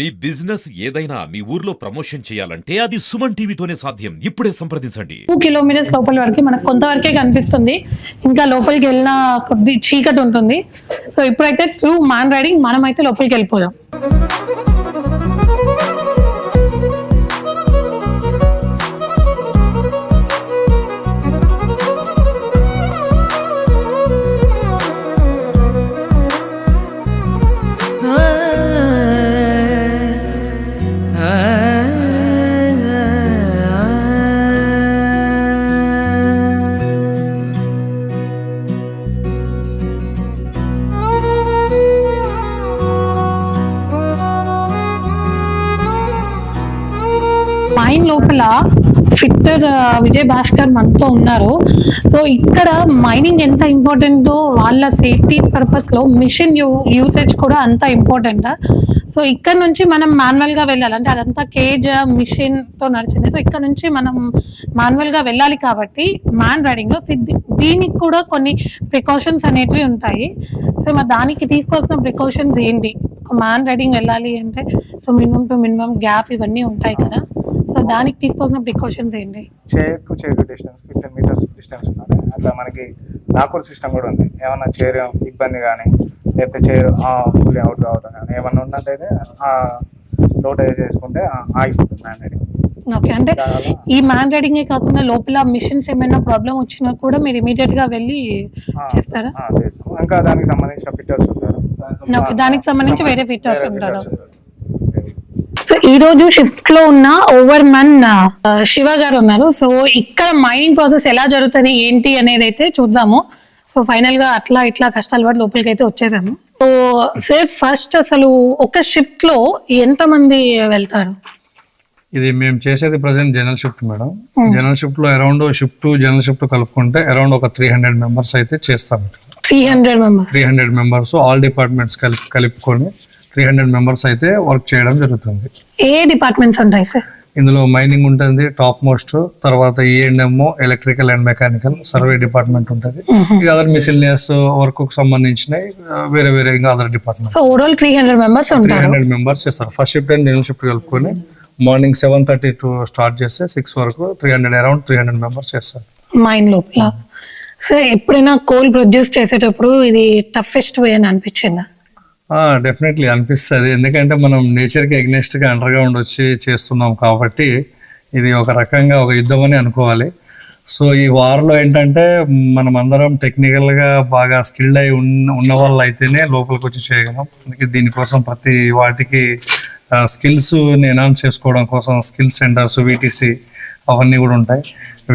మీ business ఏదైనా మీ ఊర్లో promotion చేయాలంటే అది సుమన్ టీవీతోనే సాధ్యం. ఇప్పుడే సంప్రదించండి. టూ కిలోమీటర్స్ లోపల వరకు మనకు కొంతవరకే కనిపిస్తుంది. ఇంకా లోపలికి వెళ్ళిన కొద్ది చీకటి ఉంటుంది. సో ఇప్పుడైతే త్రూ మ్యాన్ రైడింగ్ మనం అయితే లోపలికి వెళ్ళిపోదాం. మైన్ ఫిట్టర్ విజయ్ భాస్కర్ మనతో ఉన్నారు. సో ఇక్కడ మైనింగ్ ఎంత ఇంపార్టెంటో వాళ్ళ సేఫ్టీ పర్పస్లో మిషన్ యూ యూసేజ్ కూడా అంత ఇంపార్టెంట్ సో ఇక్కడ నుంచి మనం మాన్యువల్గా వెళ్ళాలి. అంటే అదంతా కేజ్ మిషన్తో నడిచింది. సో ఇక్కడ నుంచి మనం మాన్యువల్గా వెళ్ళాలి కాబట్టి మ్యాన్ రైడింగ్లో దీనికి కూడా కొన్ని ప్రికాషన్స్ అనేటివి ఉంటాయి. సో మరి దానికి తీసుకోవాల్సిన ప్రికాషన్స్ ఏంటి? మ్యాన్ రైడింగ్ వెళ్ళాలి అంటే so minimum two minimum gap ఇవన్నీ ఉంటాయి కదా. సో దానికి తీసుకోవాల్సిన ప్రికాషన్స్ ఏంటి? చైర్కు చైర్కు డిస్టెన్స్ ఫిఫ్టీన్ మీటర్స్ డిస్టెన్స్ ఉండాలి. అట్లా మనకి లాకర్ సిస్టమ్ కూడా ఉంది. ఏమన్నా చైర్ ఇబ్బంది కానీ లేకపోతే చైర్ ఫుల్ అవుట్ కావడం కానీ ఏమన్నా ఉన్నట్టయితే లోడ్ చేసుకుంటే ఆగిపోతుంది మ్యాండేట్ ఓకే అంటే ఈ మ్యాన్ రైడింగ్ కాకుండా లోపల మిషన్స్ ఏమైనా ప్రాబ్లం వచ్చినా కూడా మీరు ఇమీడియట్గా వెళ్ళి చేస్తారా? చేస్తాం. ఇంకా దానికి సంబంధించిన ఫిట్టర్స్ ఉంటారు. దానికి సంబంధించి వేరే ఫిట్టర్స్ ఉంటారు. సో ఈ రోజు షిఫ్ట్లో ఉన్న ఓవర్ మన్ శివ గారు ఉన్నారు. సో ఇక్కడ మైనింగ్ ప్రాసెస్ ఎలా జరుగుతుంది ఏంటి అనేది అయితే చూద్దాము. సో ఫైనల్గా అట్లా ఇట్లా కష్టాలు పడి లోపలికి అయితే వచ్చేసాము. సో సార్ ఫస్ట్ అసలు ఒక షిఫ్ట్లో ఎంత మంది వెళ్తారు? ఇది మేము చేసేది present general shift madam general షిఫ్ట్లో అరౌండ్ షిఫ్ట్ జనరల్ షిఫ్ట్ కలుపుకుంటే అరౌండ్ ఒక త్రీ హండ్రెడ్ మెంబర్స్ అయితే చేస్తాం three hundred members three hundred members all departments కలిపి కలుపుకొని త్రీ హండ్రెడ్ మెంబర్స్ అయితే వర్క్ చేయడం జరుగుతుంది. ఏ డిపార్ట్మెంట్స్ ఉంటాయి సార్? ఇందులో మైనింగ్ ఉంటుంది టాప్ మోస్ట్ తర్వాత E and M electrical and mechanical survey department ఉంటుంది. ఇక అదర్ మిసిలినియస్ వర్క్కు సంబంధించినవి ఆ, వేరే వేరే ఇంకా other department so overall three hundred members three hundred members చేస్తారు. First shift and general shift కలుపుకొని morning seven thirty to start చేస్తే సిక్స్ వరకు three hundred around three hundred members చేస్తారు. మైన్ లోపల. సో ఎప్పుడైనా కోల్ ప్రొడ్యూస్ చేసేటప్పుడు ఇది toughest వే అని అనిపించిందా? డెఫినెట్లీ అనిపిస్తుంది. ఎందుకంటే మనం నేచర్కి అగ్నెస్ట్గా అండర్గ్రౌండ్ వచ్చి చేస్తున్నాం కాబట్టి ఇది ఒక రకంగా ఒక యుద్ధం అని అనుకోవాలి. సో ఈ వార్లో ఏంటంటే మనం అందరం టెక్నికల్గా బాగా స్కిల్డ్ అయి ఉన్న ఉన్న వాళ్ళు అయితేనే లోపలికి వచ్చి చేయగలం. అందుకే దీనికోసం ప్రతి వాటికి స్కిల్స్ ఎనాన్స్ చేసుకోవడం కోసం స్కిల్ సెంటర్స్ వీటీసీ అవన్నీ కూడా ఉంటాయి.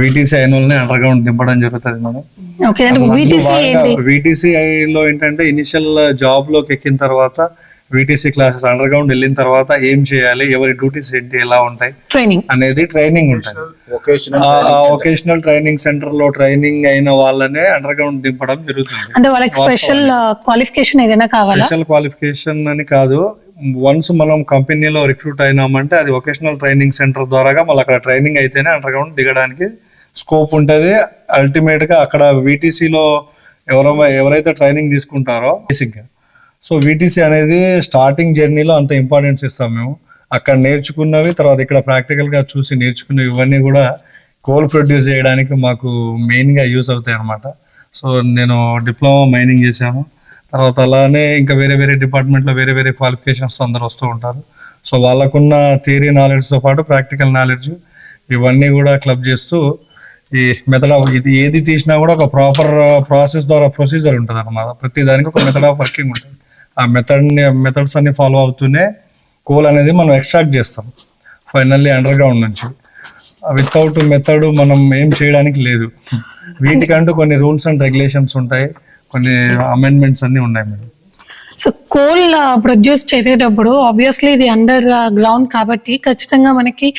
వీటీసీ అయిన వాళ్ళని అండర్గ్రౌండ్ దింపడం జరుగుతుంది మనం ఓకే అంటే వీటీసీ ఏంటి? వీటీసీ లో ఏంటంటే ఇనిషియల్ జాబ్లోకి ఎక్కిన తర్వాత వీటీసీ క్లాసెస్ అండర్ గ్రౌండ్ వెళ్ళిన తర్వాత ఏం చేయాలి ఎవరి డ్యూటీస్ ఏంటి ఎలా ఉంటాయి ట్రైనింగ్ అనేది ట్రైనింగ్ ఉంటుంది. వొకేషనల్ ట్రైనింగ్ సెంటర్లో ట్రైనింగ్ అయిన వాళ్ళనే అండర్ గ్రౌండ్ దింపడం జరుగుతుంది. అంటే వాళ్ళకి స్పెషల్ క్వాలిఫికేషన్ ఏదైనా కావాలా? స్పెషల్ క్వాలిఫికేషన్ అని కాదు. వన్స్ మనం కంపెనీలో రిక్రూట్ అయినామంటే అది వొకేషనల్ ట్రైనింగ్ సెంటర్ ద్వారాగా మళ్ళీ అక్కడ ట్రైనింగ్ అయితేనే అండర్ గ్రౌండ్ దిగడానికి స్కోప్ ఉంటుంది. అల్టిమేట్గా అక్కడ వీటీసీలో ఎవరో ఎవరైతే ట్రైనింగ్ తీసుకుంటారో బేసిక్గా సో వీటీసీ అనేది స్టార్టింగ్ జర్నీలో అంత ఇంపార్టెన్స్ ఇస్తాం మేము. అక్కడ నేర్చుకున్నవి తర్వాత ఇక్కడ ప్రాక్టికల్గా చూసి నేర్చుకున్నవి ఇవన్నీ కూడా కోల్ ప్రొడ్యూస్ చేయడానికి మాకు మెయిన్గా యూస్ అవుతాయి అనమాట సో నేను డిప్లొమా మైనింగ్ చేశాను. తర్వాత అలానే ఇంకా వేరే వేరే డిపార్ట్మెంట్లో వేరే వేరే క్వాలిఫికేషన్స్ అందరు వస్తూ ఉంటారు. సో వాళ్ళకున్న థియరీ నాలెడ్జ్తో పాటు ప్రాక్టికల్ నాలెడ్జ్ ఇవన్నీ కూడా క్లబ్ చేస్తూ ఈ మెథడ్ ఆఫ్ ఇది ఏది తీసినా కూడా ఒక ప్రాపర్ ప్రాసెస్ ద్వారా ప్రొసీజర్ ఉంటుంది అనమాట ప్రతి దానికి ఒక మెథడ్ ఆఫ్ వర్కింగ్ ఉంటుంది. ఆ మెథడ్ మెథడ్స్ అన్ని ఫాలో అవుతూనే కోల్ అనేది మనం ఎక్స్ట్రాక్ట్ చేస్తాం. ఫైనల్లీ అండర్ గ్రౌండ్ నుంచి. వితౌట్ మెథడ్ మనం ఏం చేయడానికి లేదు. వీటికంటూ కొన్ని రూల్స్ అండ్ రెగ్యులేషన్స్ ఉంటాయి. కొన్ని అమెండ్మెంట్స్ అన్ని ఉన్నాయి మేడం. సో కోల్ ప్రొడ్యూస్ చేసేటప్పుడు ఆబ్వియస్లీ ఇది అండర్ గ్రౌండ్ కాబట్టి ఖచ్చితంగా మనకి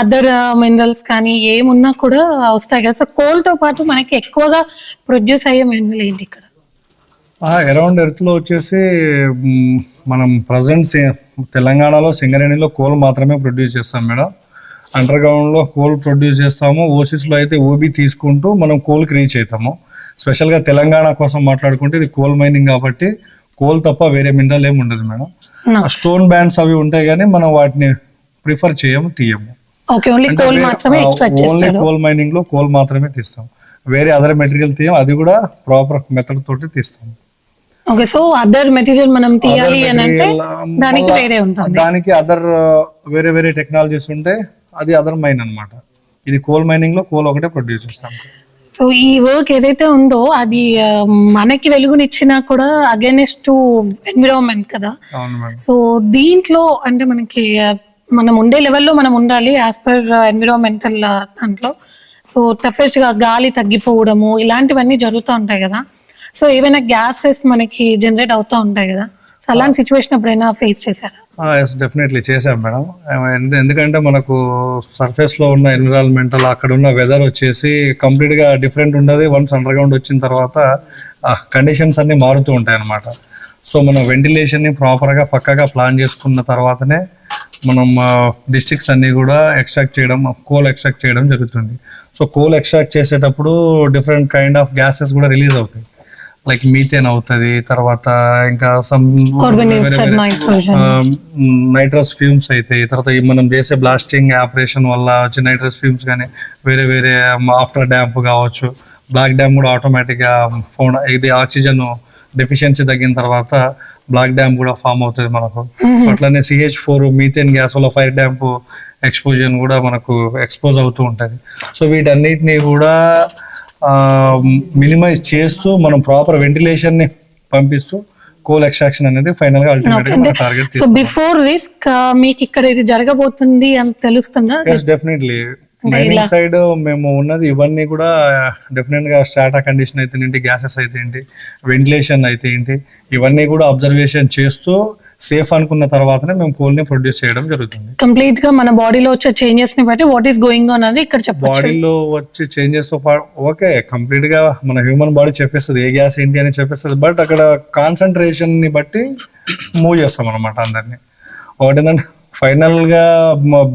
అదర్ మినరల్స్ కానీ ఏమున్నా కూడా వస్తాయి కదా. సో కోల్తో పాటు మనకి ఎక్కువగా ప్రొడ్యూస్ అయ్యే మినరల్ ఏంటి ఇక్కడ? అరౌండ్ ఎర్త్లో వచ్చేసి మనం ప్రజెంట్ తెలంగాణలో సింగరేణిలో కోల్ మాత్రమే ప్రొడ్యూస్ చేస్తాం మేడం. అండర్ గ్రౌండ్లో కోల్ ప్రొడ్యూస్ చేస్తాము. ఓసిస్లో అయితే ఓబీ తీసుకుంటూ మనం కోల్కి రీచ్ అవుతాము. స్పెషల్గా తెలంగాణ కోసం మాట్లాడుకుంటే ఇది కోల్ మైనింగ్ కాబట్టి కోల్ తప్ప వేరే మినరల్ ఏమి ఉండదు మేడం. స్టోన్ బ్యాండ్స్ అవి ఉంటాయి కానీ మనం వాటిని ప్రిఫర్ చేయము తీయము. ఓన్లీ కోల్ మైనింగ్లో కోల్ మాత్రమే తీస్తాం. వేరే అదర్ మెటీరియల్ తీయం అది కూడా ప్రాపర్ మెథడ్ తోటి తీస్తాం. ఓకే సో అదర్ మెటీరియల్ మనం తీయాలి అని అంటే దానికి వేరే ఉంటుంది. దానికి అదర్ వేరే వేరే టెక్నాలజీస్ ఉంటే అది అదర్ మైన్ అన్నమాట. ఇది కోల్ మైనింగ్లో కోల్ ఒకటే ప్రొడ్యూస్ చేస్తాం. సో ఈ వర్క్ ఏదైతే ఉందో అది మనకి వెలుగునిచ్చినా కూడా అగేనెస్ట్ టు ఎన్విరాన్మెంట్ కదా. సో దీంట్లో అంటే మనకి మనం ఉండే లెవెల్లో మనం ఉండాలి యాజ్ పర్ ఎన్విరాన్మెంటల్ దాంట్లో. సో టఫెస్ట్గా గాలి తగ్గిపోవడము ఇలాంటివన్నీ జరుగుతూ ఉంటాయి కదా. సో ఏవైనా గ్యాసెస్ మనకి జనరేట్ అవుతూ ఉంటాయి కదా. సో అలాంటి సిచ్యువేషన్ ఎప్పుడైనా ఫేస్ చేశారా? ఎస్ డెఫినెట్లీ చేశాం మేడం. ఎందుకంటే మనకు సర్ఫేస్లో ఉన్న ఎన్విరాన్మెంటల్ అక్కడ ఉన్న వెదర్ వచ్చేసి కంప్లీట్గా డిఫరెంట్ ఉండదు. వన్స్ అండర్ గ్రౌండ్ వచ్చిన తర్వాత ఆ కండిషన్స్ అన్నీ మారుతూ ఉంటాయి అన్నమాట. సో మనం వెంటిలేషన్ని ప్రాపర్గా పక్కగా ప్లాన్ చేసుకున్న తర్వాతనే మనం డిస్ట్రిక్ట్స్ అన్నీ కూడా ఎక్స్ట్రాక్ట్ చేయడం కోల్ ఎక్స్ట్రాక్ట్ చేయడం జరుగుతుంది. సో కోల్ ఎక్స్ట్రాక్ట్ చేసేటప్పుడు డిఫరెంట్ కైండ్ ఆఫ్ గ్యాసెస్ కూడా రిలీజ్ అవుతాయి. లైక్ మీథేన్ అవుతుంది తర్వాత ఇంకా సమ్. నైట్రస్ ఫ్యూమ్స్ అవుతాయి తర్వాత మనం చేసే బ్లాస్టింగ్ ఆపరేషన్ వల్ల వచ్చే నైట్రస్ ఫ్యూమ్స్ కానీ వేరే వేరే ఆఫ్టర్ డ్యాంప్ కావచ్చు. బ్లాక్ డ్యామ్ కూడా ఆటోమేటిక్గా ఫోన్ ఇది ఆక్సిజన్ డెఫిషియన్సీ తగ్గిన తర్వాత బ్లాక్ డ్యామ్ కూడా ఫామ్ అవుతుంది మనకు. అట్లనే సిహెచ్ ఫోర్ మీథేన్ గ్యాస్ వల్ల ఫైర్ డ్యాంప్ ఎక్స్పోజన్ కూడా మనకు ఎక్స్పోజ్ అవుతూ ఉంటుంది. సో వీటన్నిటిని కూడా మినిమైజ్ చేస్తూ మనం ప్రాపర్ వెంటిలేషన్ని పంపిస్తూ కోల్ ఎక్స్ట్రాక్షన్ అనేది ఫైనల్గా అల్టిమేట్గా టార్గెట్ సో బిఫోర్ రిస్క్ మీకు ఇక్కడ ఇది జరగబోతుంది అని తెలుస్తుందా? డెఫినెట్లీ మైనింగ్ సైడ్ మేము ఉన్నది ఇవన్నీ కూడా డెఫినెట్గా స్టాటా కండిషన్ అయితే ఏంటి గ్యాసెస్ అయితే ఏంటి వెంటిలేషన్ అయితే ఏంటి ఇవన్నీ కూడా అబ్జర్వేషన్ చేస్తూ సేఫ్ అనుకున్న తర్వాతనే మేము కోల్ని ప్రొడ్యూస్ చేయడం జరుగుతుంది. కంప్లీట్గా మన బాడీలో వచ్చే చేంజెస్ని బట్టి వాట్ ఈస్ గోయింగ్ ఆన్ అది ఇక్కడ చెప్పచ్చు. బాడీలో వచ్చే చేంజెస్తో పాటు ఓకే కంప్లీట్గా మన హ్యూమన్ బాడీ చెప్పేస్తుంది ఏ గ్యాస్ ఏంటి అని చెప్పేస్తుంది బట్ అక్కడ కాన్సన్ట్రేషన్ని బట్టి మూవ్ చేస్తాం అనమాట అందరినీ. ఒకటి ఏంటంటే ఫైనల్గా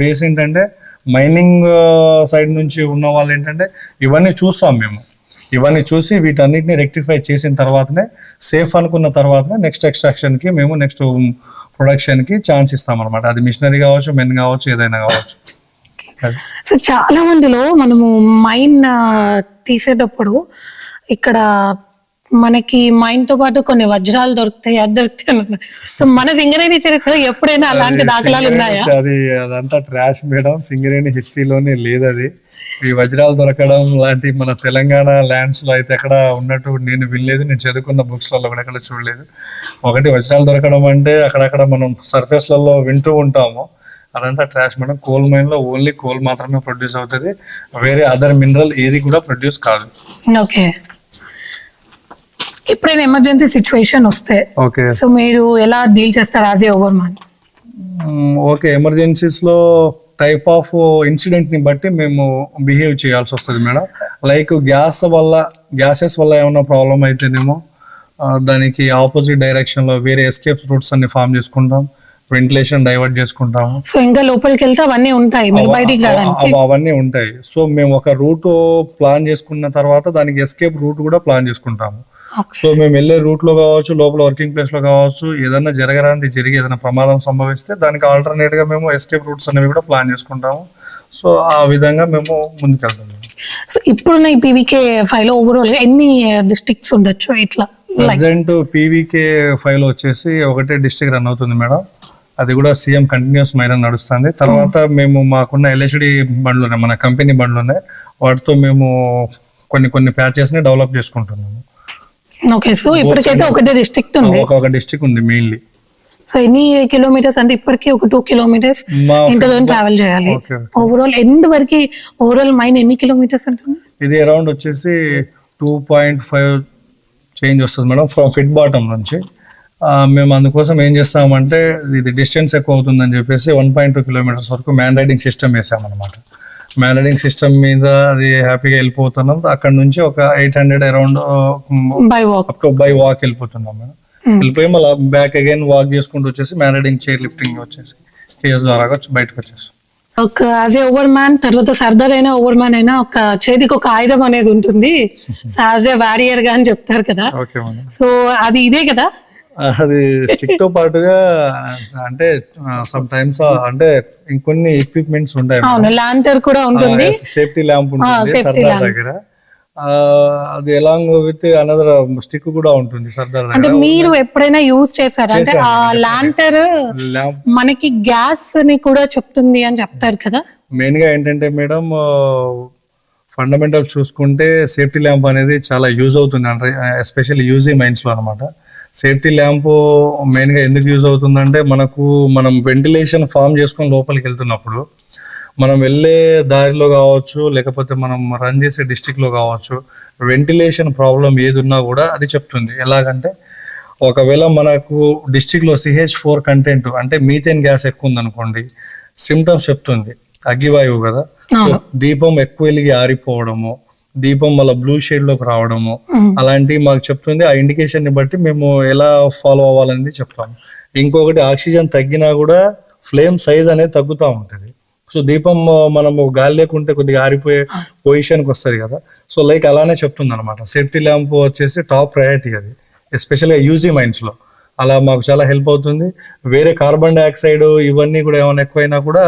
బేస్ ఏంటంటే మైనింగ్ సైడ్ నుంచి ఉన్న వాళ్ళు ఏంటంటే ఇవన్నీ చూస్తాం మేము. ఇవన్నీ చూసి వీటన్నిటిని రెక్టిఫై చేసిన తర్వాతనే సేఫ్ అనుకున్న తర్వాతనే నెక్స్ట్ ఎక్స్ట్రాక్షన్కి మేము నెక్స్ట్ ప్రొడక్షన్కి ఛాన్స్ ఇస్తాం అనమాట అది మిషనరీ కావచ్చు మెన్ కావచ్చు ఏదైనా కావచ్చు. సో చాలా మందిలో మనము మైన్ తీసేటప్పుడు ఇక్కడ మనకి మైన్తో పాటు కొన్ని వజ్రాలు దొరుకుతాయి అది దొరుకుతాయి. సో మన సింగరేణి చరిత్రలో ఎప్పుడైనా అలాంటి దాఖలాలు ఉన్నాయా? అది అదంతా ట్రాష్ మేడం సింగరేణి హిస్టరీలోనే లేదు అది ఈ వజ్రాలు దొరకడం లాంటి మన తెలంగాణ ల్యాండ్స్లో అయితే ఎక్కడ ఉన్నట్టు నేను వినలేదు. నేను చదువుకున్న బుక్స్లలో కూడా ఎక్కడ చూడలేదు. ఒకటి వజ్రాలు దొరకడం అంటే అక్కడక్కడ మనం సర్ఫేస్లలో వింటూ ఉంటాము. అదంతా ట్రాష్ మేడం కోల్ మైన్లో ఓన్లీ కోల్ మాత్రమే ప్రొడ్యూస్ అవుతుంది. వేరే అదర్ మినరల్ ఏది కూడా ప్రొడ్యూస్ కాదు. ఓకే ఎప్పుడైనా ఎమర్జెన్సీ సిచ్యువేషన్ వస్తే. ఓకే. సో మీరు ఎలా డీల్ చేస్తారు as a overman okay ఎమర్జెన్సీస్లో టైప్ ఆఫ్ ఇన్సిడెంట్ని బట్టి మేము బిహేవ్ చేయాల్సి వస్తుంది మేడం. లైక్ గ్యాస్ వల్ల గ్యాసెస్ వల్ల ఏమైనా ప్రాబ్లం అయితేనేమో దానికి ఆపోజిట్ డైరెక్షన్లో వేరే ఎస్కేప్ రూట్స్ అన్ని ఫామ్ చేసుకుంటాం వెంటిలేషన్ డైవర్ట్ చేసుకుంటాము. సో ఇంకా లోపలికి వెళ్తే అవన్నీ ఉంటాయి అవన్నీ ఉంటాయి. సో మేము ఒక రూట్ ప్లాన్ చేసుకున్న తర్వాత దానికి ఎస్కేప్ రూట్ కూడా ప్లాన్ చేసుకుంటాము. సో మేము వెళ్ళే రూట్లో కావచ్చు లోపల వర్కింగ్ ప్లేస్లో కావచ్చు ఏదైనా జరగరాంటి జరిగి ఏదైనా ప్రమాదం సంభవిస్తే దానికి ఆల్టర్నేట్గా మేము ఎస్కేప్ రూట్స్ అనేవి కూడా ప్లాన్ చేసుకుంటాము. సో ఆ విధంగా మేము ముందుకెళ్తాము. సో ఇప్పుడున్న ఈ పీవీకే ఫైవ్లో ఓవరాల్గా ఎన్ని డిస్ట్రిక్ట్స్ ఉండొచ్చు ఇట్లా? ప్రజెంట్ పీవీకే ఫైవ్లో వచ్చేసి ఒకటే డిస్ట్రిక్ట్ రన్ అవుతుంది మేడం. అది కూడా సీఎం కంటిన్యూస్ మైరన్ నడుస్తుంది. తర్వాత మేము మాకున్న ఎల్హెచ్డి బండ్లు ఉన్నాయి మన కంపెనీ బండ్లు ఉన్నాయి వాటితో మేము కొన్ని కొన్ని ప్యాచెస్ని డెవలప్ చేసుకుంటున్నాము. ఓకే సో ఇప్పటికైతే ఒకటే డిస్ట్రిక్ట్ ఉంది. ఒక డిస్ట్రిక్ట్ ఉంది మెయిన్లీ సో ఎన్ని కిలోమీటర్స్ అంటే ఇప్పటికీ ఒక టూ కిలోమీటర్స్ ఇంటర్ ట్రావెల్ చేయాలి. ఓవరాల్ ఎండ్ వరకు ఓవరాల్ మైన్ ఎన్ని కిలోమీటర్స్ ఉంటుంది ఇది అరౌండ్ వచ్చేసి టూ పాయింట్ ఫైవ్ చేంజ్ వస్తుంది మేడం ఫ్రమ్ ఫిట్ బాటమ్ నుంచి. మేము అందుకోసం ఏం చేస్తామంటే ఇది డిస్టెన్స్ ఎక్కువ అవుతుందని చెప్పేసి వన్ పాయింట్ టూ కిలోమీటర్స్ వరకు మ్యాన్ రైడింగ్ సిస్టమ్ వేసామన్నమాట. మ్యాన్ రైడింగ్ సిస్టమ్ మీద అది హ్యాపీగా వెళ్ళిపోతున్నాం అక్కడ నుంచి ఒక eight hundred around by walk up to by walk వెళ్ళిపోతున్నాం మేడం. వెళ్ళిపోయి మళ్ళీ బ్యాక్ అగైన్ వాక్ చేసుకుంటూ వచ్చేసి మ్యాన్ రైడింగ్ చైర్ లిఫ్టింగ్ వచ్చేసి కేఎస్ ద్వారా బయటకు వచ్చేసి ఒక యాజ్ ఏ ఓవర్ మ్యాన్ తర్వాత సర్దార్ అయినా ఓవర్ మ్యాన్ అయినా ఒక చేతికి ఒక ఆయుధం అనేది ఉంటుంది. యాజ్ ఏ వారియర్గా అని చెప్తారు కదా. సో అది ఇదే కదా? అది స్టిక్తో పాటుగా అంటే సమ్ టైమ్స్ అంటే ఇంకొన్ని ఎక్విప్మెంట్స్ ఉంటాయి అవును ల్యాంటర్ కూడా ఉంటుంది. సేఫ్టీ ల్యాంప్ ఉంటుంది safety సర్దార్. దగ్గర. అది ఎలాంగ్ విత్ అనదర్ స్టిక్ కూడా ఉంటుంది సర్దార్ అంటే మీరు ఎప్పుడైనా యూజ్ చేశారా? అంటే ఆ ల్యాంప్ మనకి గ్యాస్ని కూడా చెప్తుంది అని చెప్తారు కదా? మెయిన్గా ఏంటంటే మేడం ఫండమెంటల్ చూసుకుంటే సేఫ్టీ ల్యాంప్ అనేది చాలా యూజ్ అవుతుంది అంటే ఎస్పెషల్లీ యూజీ మైన్స్లో అనమాట సేఫ్టీ ల్యాంప్ మెయిన్గా ఎందుకు యూజ్ అవుతుందంటే మనకు మనం వెంటిలేషన్ ఫామ్ చేసుకొని లోపలికి వెళ్తున్నప్పుడు మనం వెళ్ళే దారిలో కావచ్చు లేకపోతే మనం రన్ చేసే డిస్టిక్లో కావచ్చు వెంటిలేషన్ ప్రాబ్లం ఏది ఉన్నా కూడా అది చెప్తుంది. ఎలాగంటే ఒకవేళ మనకు డిస్టిక్లో సిహెచ్ ఫోర్ కంటెంట్ అంటే మీథేన్ గ్యాస్ ఎక్కువ ఉందనుకోండి సిమ్టమ్స్ చెప్తుంది. అగ్గివాయువు కదా. దీపం ఎక్కువ వెలిగి ఆరిపోవడము దీపం మళ్ళీ బ్లూ షేడ్లోకి రావడము. అలాంటివి మాకు చెప్తుంది. ఆ ఇండికేషన్ని బట్టి మేము ఎలా ఫాలో అవ్వాలనేది చెప్తాము. ఇంకొకటి ఆక్సిజన్ తగ్గినా కూడా ఫ్లేమ్ సైజ్ అనేది తగ్గుతూ ఉంటుంది. సో దీపం మనము గాలి లేకుంటే కొద్దిగా ఆరిపోయే పొజిషన్కి వస్తుంది కదా. సో లైక్ అలానే చెప్తుంది అనమాట సేఫ్టీ ల్యాంప్ వచ్చేసి టాప్ ప్రయారిటీ అది. ఎస్పెషల్గా యూజీ మైండ్స్లో అలా మాకు చాలా హెల్ప్ అవుతుంది. వేరే కార్బన్ డైఆక్సైడ్ ఇవన్నీ కూడా ఏమైనా ఎక్కువైనా కూడా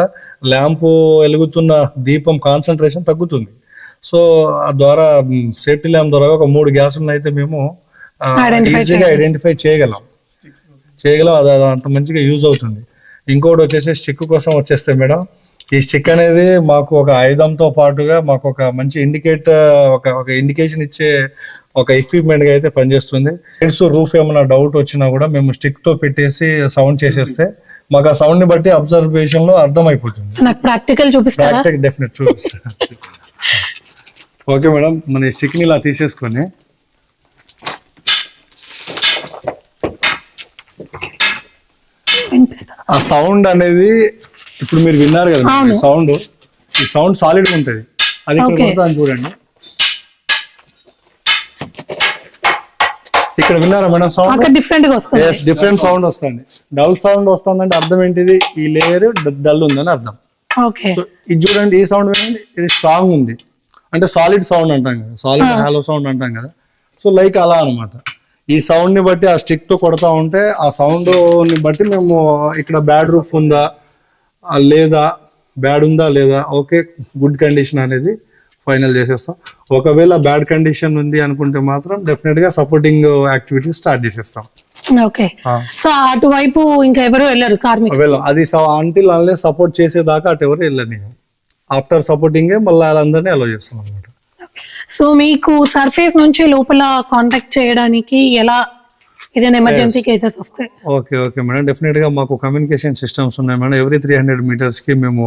ల్యాంపు వెలుగుతున్న దీపం కాన్సన్ట్రేషన్ తగ్గుతుంది. సో ఆ ద్వారా సేఫ్టీ ల్యాంప్ ద్వారా ఒక మూడు గ్యాసులను అయితే మేము ఈజీగా ఐడెంటిఫై చేయగలం. చేయగలం అది అంత మంచిగా యూజ్ అవుతుంది. ఇంకోటి వచ్చేసి స్టిక్ కోసం వచ్చేస్తే మేడం ఈ స్టిక్ అనేది మాకు ఒక ఆయుధంతో పాటుగా మాకు ఒక మంచి ఇండికేట్ ఒక ఒక ఇండికేషన్ ఇచ్చే ఒక ఎక్విప్మెంట్గా అయితే పనిచేస్తుంది. హెడ్స్ రూఫ్ ఏమైనా డౌట్ వచ్చినా కూడా మేము స్టిక్తో పెట్టేసి సౌండ్ చేసేస్తే మాకు ఆ సౌండ్ని బట్టి అబ్జర్వేషన్లో అర్థమైపోతుంది. సో నాకు ప్రాక్టికల్ చూపిస్తారా? ప్రాక్టిక్ డెఫినెట్ చూపిస్తాను ఓకే మేడం మన ఈ స్టిక్ని ఇలా తీసేసుకొని. ఆ సౌండ్ అనేది ఇప్పుడు మీరు విన్నారు కదా. సౌండ్ ఈ సౌండ్ సాలిడ్ ఉంటుంది. అది ఇక్కడ చూడండి. ఇక్కడ విన్నారా మేడం సౌండ్? డిఫరెంట్గా వస్తుంది. ఎస్ డిఫరెంట్ సౌండ్ వస్తుంది. డల్ సౌండ్ వస్తుందంటే అర్థం ఏంటిది? ఈ లేయర్ డల్ ఉందని అర్థం. ఓకే. ఇది చూడండి ఈ సౌండ్ వినండి ఇది స్ట్రాంగ్ ఉంది. అంటే సాలిడ్ సౌండ్ అంటాం కదా. సాలిడ్ హాలో సౌండ్ అంటాం కదా. సో లైక్ అలా అన్నమాట. ఈ సౌండ్ని బట్టి ఆ స్టిక్తో కొడతా ఉంటే ఆ సౌండ్ని బట్టి మేము ఇక్కడ బ్యాడ్ రూఫ్ ఉందా లేదా బ్యాడ్ ఉందా లేదా ఓకే గుడ్ కండిషన్ అనేది ఫైనల్ చేసేస్తాం. ఒకవేళ బ్యాడ్ కండిషన్ ఉంది అనుకుంటే మాత్రం డెఫినెట్గా సపోర్టింగ్ యాక్టివిటీస్ స్టార్ట్ చేసేస్తాం. ఓకే. సో అటువైపు ఇంకా ఎవరు వెళ్ళరు కార్మికులు? అది అంటిల్ అన్లే సపోర్ట్ చేసేదాకా అటు ఎవరు వెళ్ళని ఆఫ్టర్ సపోర్టింగ్ మళ్ళీ వాళ్ళందరినీ అలో చేస్తాం అనమాట సో మీకు సర్ఫేస్ నుంచి లోపల కాంటాక్ట్ చేయడానికి ఎలా ఏదైనా ఎమర్జెన్సీ కేసెస్ వస్తే? ఓకే ఓకే మేడం డెఫినెట్గా మాకు కమ్యూనికేషన్ సిస్టమ్స్ ఉన్నాయి మేడం ఎవ్రీ త్రీ హండ్రెడ్ మీటర్స్కి మేము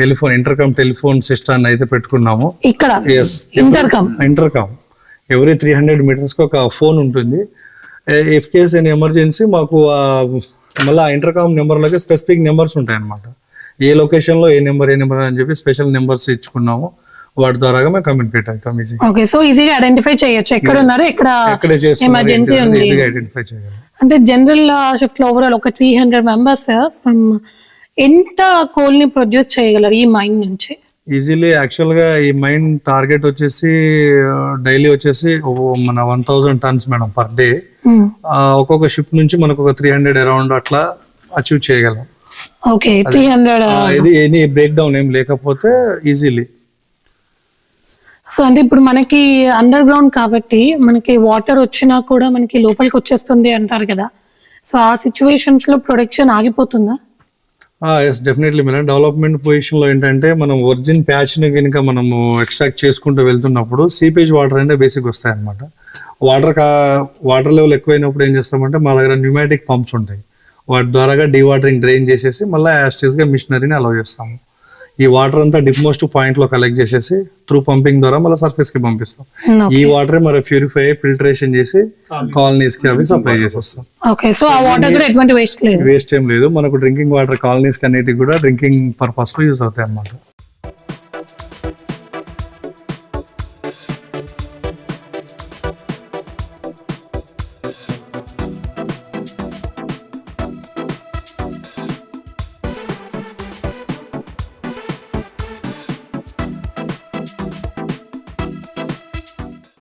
టెలిఫోన్ ఇంటర్కమ్ టెలిఫోన్ సిస్టమ్ అయితే పెట్టుకున్నాము. ఇక్కడ? Intercom intercom every three hundred మీటర్స్కి ఒక ఫోన్ ఉంటుంది. ఇఫ్ కేస్ ఎన్ ఎమర్జెన్సీ మాకు మళ్ళీ ఆ ఇంటర్కామ్ నెంబర్లకి స్పెసిఫిక్ నెంబర్స్ ఉంటాయి అన్నమాట ఏ లొకేషన్లో ఏ నెంబర్ ఏ నెంబర్ అని చెప్పి స్పెషల్ నెంబర్స్ ఇచ్చుకున్నాము. వాటి ద్వారా మేము కమ్యూనికేట్ అవుతాం ఈజీ ఓకే సో ఈజీగా ఐడెంటిఫై చేయొచ్చు. ఎక్కడ ఉన్నారు ఎక్కడ ఎమర్జెన్సీ ఉంది? ఈజీగా ఐడెంటిఫై చేయగలం అంటే జనరల్ షిఫ్ట్లో ఓవరాల్ ఒక త్రీ హండ్రెడ్ మెంబర్స్ ఫ్రమ్ ఎంత కోల్ని ప్రొడ్యూస్ చేయగలరు ఈ మైండ్ నుంచి? ఈజీలీ యాక్చువల్గా ఈ మైన్ టార్గెట్ వచ్చేసి డైలీ వచ్చేసి ఓ మన one thousand tons madam per day Hmm. ఒక్కొక్క షిప్ నుంచి మనకు ఒక త్రీ హండ్రెడ్ అరౌండ్ అట్లా అచీవ్ చేయగలం. ఓకే త్రీ హండ్రెడ్ ఇది ఎనీ బ్రేక్ డౌన్ ఏం లేకపోతే ఈజీలీ సో అంటే ఇప్పుడు మనకి అండర్ గ్రౌండ్ కాబట్టి మనకి వాటర్ వచ్చినా కూడా మనకి లోపలికి వచ్చేస్తుంది అంటారు కదా. సో ఆ సిచ్యువేషన్స్లో ప్రొడక్షన్ ఆగిపోతుందా? ఎస్ డెఫినెట్లీ మేడం డెవలప్మెంట్ పొజిషన్లో ఏంటంటే మనం ఒరిజిన్ ప్యాచ్ని కనుక మనము ఎక్స్ట్రాక్ట్ చేసుకుంటూ వెళ్తున్నప్పుడు సీపేజ్ వాటర్ అంటే బేసిక్ వస్తాయి అనమాట వాటర్ కా వాటర్ లెవెల్ ఎక్కువైనప్పుడు ఏం చేస్తామంటే మా దగ్గర న్యూమాటిక్ పంప్స్ ఉంటాయి. వాటి ద్వారాగా డీవాటరింగ్ డ్రైన్ చేసేసి మళ్ళీ యాస్టేస్గా మిషనరీని అలౌ చేస్తాము. ఈ వాటర్ అంతా డిప్ మోస్ట్ పాయింట్లో కలెక్ట్ చేసేసి త్రూ పంపింగ్ ద్వారా మళ్ళీ సర్ఫేస్కి పంపిస్తాం. ఈ వాటర్ మరి ప్యూరిఫై ఫిల్టరేషన్ చేసి కాలనీస్కి అవి సప్లై చేసేస్తాం. ఓకే సో ఆ వాటర్ కూడా ఎటువంటి వేస్ట్ లేదు. వేస్ట్ ఏం లేదు. మనకు డ్రింకింగ్ వాటర్ కాలనీస్ అన్నిటికి కూడా డ్రింకింగ్ పర్పస్లో యూస్ అవుతాయి అన్నమాట.